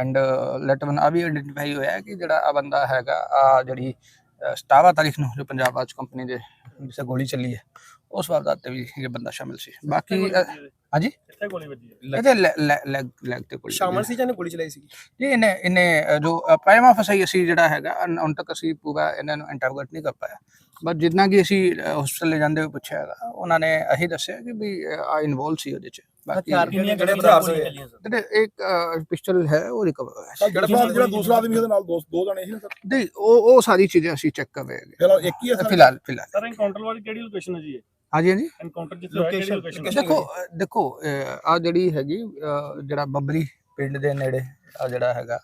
And light one ਆ ਵੀ identify ਹੋਇਆ ਹੈ ਕਿ ਜਿਹੜਾ ਆ ਬੰਦਾ ਹੈਗਾ ਆ ਜਿਹੜੀ ਅਹ, 17 ਤਾਰੀਖ ਨੂੰ ਜੋ ਪੰਜਾਬ ਆਜ ਕੰਪਨੀ ਦੇ ਜਿਸੇ ਗੋਲੀ ਚੱਲੀ ਹੈ ਉਸ ਵਾਰਦਾਤ ਤੇ ਵੀ ਇਹ ਬੰਦਾ ਸ਼ਾਮਿਲ ਸੀ। ਬਾਕੀ ਹਾਂਜੀ? ਕਿੱਥੇ ਗੋਲੀ ਵੱਜੀ ਹੈ। ਇਹਦੇ ਲੈਗ ਲੈਗ ਤੇ ਗੋਲੀ ਸ਼ਾਮਲ ਸੀ ਜਾਂ ਇਹਨੇ ਗੋਲੀ ਚਲਾਈ ਸੀ ਜੀ ਇਹਨੇ ਇਹਨੇ ਜੋ ਪ੍ਰਾਈਮਾ ਫਸਾਈ ਅਸੀਂ ਜਿਹੜਾ ਹੈਗਾ ਹੁਣ ਤੱਕ ਅਸੀਂ ਪੂਰਾ ਇਹਨਾਂ ਨੂੰ ਇੰਟਰੋਗੇਟ ਨਹੀਂ ਕਰ ਪਾਇਆ। ਬਟ ਜਿੰਨਾ ਕਿ ਅਸੀਂ ਹਸਪੀਟਲ ਲੈ ਜਾਂਦੇ ਹੋਏ ਪੁੱਛਿਆ ਹੈਗਾ ਉਹਨਾਂ ਨੇ ਇਹੀ ਦੱਸਿਆ ਕਿ ਵੀ ਆ ਇਨਵੋਲਵ ਸੀ ਉਹਦੇ ਚ। ਬਾਕੀ ਕਿੰਨੀਆਂ ਕਿਹੜੇ ਗੋਲੀਆਂ ਹਥਿਆਰ ਸੀ? ਚੱਲੀਆਂ ਸਰ। ਜਿਹੜੇ ਇੱਕ ਪਿਸਟਲ ਹੈ ਉਹ ਰਿਕਵਰ ਹੋਇਆ ਸੀ। ਜਿਹੜਾ ਬਾਅਦ ਜਿਹੜਾ ਦੂਸਰਾ ਆਦਮੀ ਉਹਦੇ ਨਾਲ ਦੋ ਦੋ ਜਣੇ ਸੀ ਨਾ ਸਰ? ਨਹੀਂ ਉਹ ਉਹ ਸਾਰੀ ਚੀਜ਼ਾਂ ਅਸੀਂ ਚੈੱਕ ਕਰ ਰਹੇ ਹੈਗੇ। ਫਿਲਹਾਲ ਇੱਕ ਹੀ ਹੈ ਸਰ? ਫਿਲਹਾਲ ਫਿਲਹਾਲ। ਸਰ ਐਨਕਾਊਂਟਰ ਵਾਲੀ ਕਿਹੜੀ ਲੋਕੇਸ਼ਨ ਹੈ ਜੀ ਇਹ? ਹਾਂਜੀ ਹਾਂਜੀ। ਐਨਕਾਊਂਟਰ ਜਿੱਥੇ ਹੋਇਆ ਕਿਹੜੀ Location- ਲੋਕੇਸ਼ਨ ਦੇਖੋ ਅ, ਦੇਖੋ ਆ ਜਿਹੜੀ ਹੈਗੀ ਜਿਹੜਾ ਬੱਬਰੀ ਪਿੰਡ ਦੇ ਨੇੜੇ ਆ ਜਿਹੜਾ ਹੈਗਾ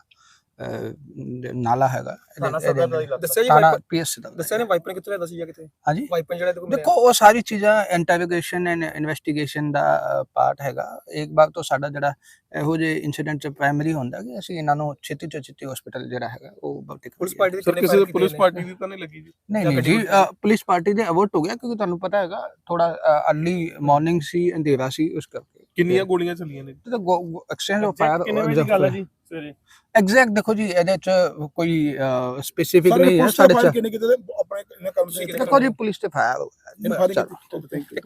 ਨਾਲਾ ਹੈਗਾ। ਦੱਸਿਆ ਜੀ ਪੀਐਸ ਦਾ। ਦੱਸਿਆ ਨੇ ਵਾਈਪਰ ਕਿੱਥੇ ਲਿਆਦਾ ਸੀ ਜਾਂ ਕਿਤੇ ਹਾਂਜੀ। ਵਾਈਪਰ ਜਿਹੜਾ ਕੋਈ ਦੇਖੋ ਉਹ ਸਾਰੀ ਚੀਜ਼ਾਂ ਇੰਟਰੋਗੇਸ਼ਨ ਐਂਡ ਇਨਵੈਸਟੀਗੇਸ਼ਨ ਦਾ ਪਾਰਟ ਹੈਗਾ। ਇੱਕ ਵਾਰ ਤੋਂ ਸਾਡਾ ਜਿਹੜਾ ਇਹੋ ਜਿਹੇ ਇਨਸੀਡੈਂਟ ਚ ਪ੍ਰਾਇਮਰੀ ਹੁੰਦਾ ਕਿ ਅਸੀਂ ਇਹਨਾਂ ਨੂੰ ਛੇਤੀ ਤੋਂ ਛੇਤੀ ਹਸਪੀਟਲ ਜਿਹੜਾ ਹੈਗਾ ਉਹ ਭਰਤੀ ਪੁਲਿਸ। ਪਾਰਟੀ ਦੇ ਕਿਸੇ ਪੁਲਿਸ ਪਾਰਟੀ? ਦੀ ਤਾਂ ਨਹੀਂ ਲੱਗੀ ਜੀ? ਨਹੀਂ ਨਹੀਂ ਜੀ ਪੁਲਿਸ ਪਾਰਟੀ ਦੇ ਅਵੋਟ ਹੋ ਗਿਆ ਕਿਉਂਕਿ ਤੁਹਾਨੂੰ ਪਤਾ ਹੈਗਾ ਥੋੜਾ ਅਰਲੀ ਮਾਰਨਿੰਗ ਸੀ ਅੰਧੇਰਾ ਸੀ ਉਸ ਕਰਕੇ। ਕਿੰਨੀਆਂ ਗੋਲੀਆਂ ਚੱਲੀਆਂ ਨੇ? ਤੇ ਐਕਸਚੇਂਜ ਆਫ ਫਾਇਰ ਕਿੰਨੇ ਵਜੇ ਦੀ ਗੱਲ ਹੈ ਜੀ? ਸਵੇਰੇ ਐਗਜ਼ੈਕਟ ਦੇਖੋ ਜੀ ਇਹਦੇ ਚ ਕੋਈ ਸਪੈਸੀਫਿਕ ਨਹੀਂ ਹੈ ਪੁਲਿਸ ਸਾਡੇ ਚ ਕਿੰਨੇ ਕਿਤੇ ਆਪਣੇ ਇਹਨਾਂ ਕੰਮ ਤੁਸੀਂ ਸੇ ਕਿਤੇ ਦੇਖੋ ਜੀ ਪੁਲਿਸ ਤੇ ਫਾਇਰ ਕਿਤੇ